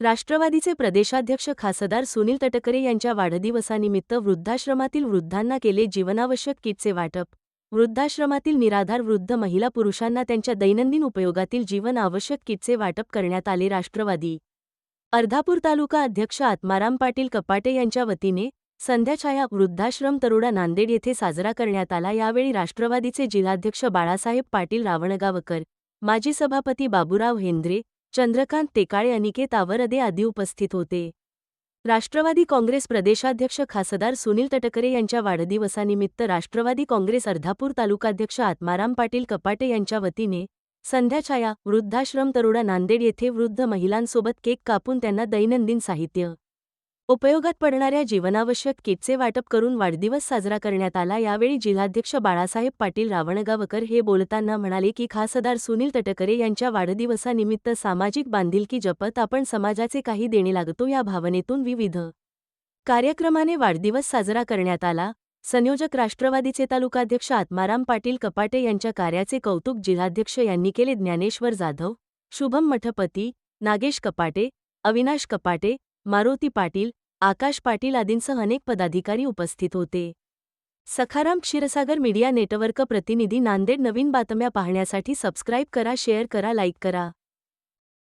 राष्ट्रवादीचे प्रदेशाध्यक्ष खासदार सुनील तटकरे यांच्या वाढदिवसानिमित्त वृद्धाश्रमातील वृद्धांना केले जीवनावश्यक किटचे वाटप. वृद्धाश्रमातील निराधार वृद्ध महिला पुरुषांना त्यांच्या दैनंदिन उपयोगातील जीवन आवश्यक किटचे वाटप करण्यात आले राष्ट्रवादी. अर्धापूर तालुका अध्यक्ष आत्माराम पाटील कपाटे यांच्या वतीने संध्याछाया वृद्धाश्रम तरुडा नांदेड येथे साजरा करण्यात आला. यावेळी राष्ट्रवादीचे जिल्हाध्यक्ष बाळासाहेब पाटील रावणगावकर माजी सभापती बाबूराव हेंद्रे चंद्रकांत टेकाळे अनिकेत आवरदे आदी उपस्थित होते. राष्ट्रवादी काँग्रेस प्रदेशाध्यक्ष खासदार सुनील तटकरे यांच्या वाढदिवसानिमित्त राष्ट्रवादी काँग्रेस अर्धापूर तालुकाध्यक्ष आत्माराम पाटील कपाटे यांच्या वतीने संध्याछाया वृद्धाश्रम तरुडा नांदेड येथे वृद्ध महिलांसोबत केक कापून त्यांना दैनंदिन साहित्य उपयोगात पडणाऱ्या जीवनावश्यक किटचे वाटप करून वाढदिवस साजरा करण्यात आला. यावेळी जिल्हाध्यक्ष बाळासाहेब पाटील रावणगावकर हे बोलताना म्हणाले की खासदार सुनील तटकरे यांच्या वाढदिवसानिमित्त सामाजिक बांधिलकी जपत आपण समाजाचे काही देणे लागतो या भावनेतून विविध कार्यक्रमाने वाढदिवस साजरा करण्यात आला. संयोजक राष्ट्रवादीचे तालुकाध्यक्ष आत्माराम पाटील कपाटे यांच्या कार्याचे कौतुक जिल्हाध्यक्ष यांनी केले. ज्ञानेश्वर जाधव शुभम मठपती नागेश कपाटे अविनाश कपाटे मारुती पाटील आकाश पाटील आदींसह अनेक पदाधिकारी उपस्थित होते. सखाराम क्षीरसागर मीडिया नेटवर्क प्रतिनिधी नांदेड नवीन बातम्या पाहण्यासाठी सबस्क्राईब करा शेअर करा लाईक करा.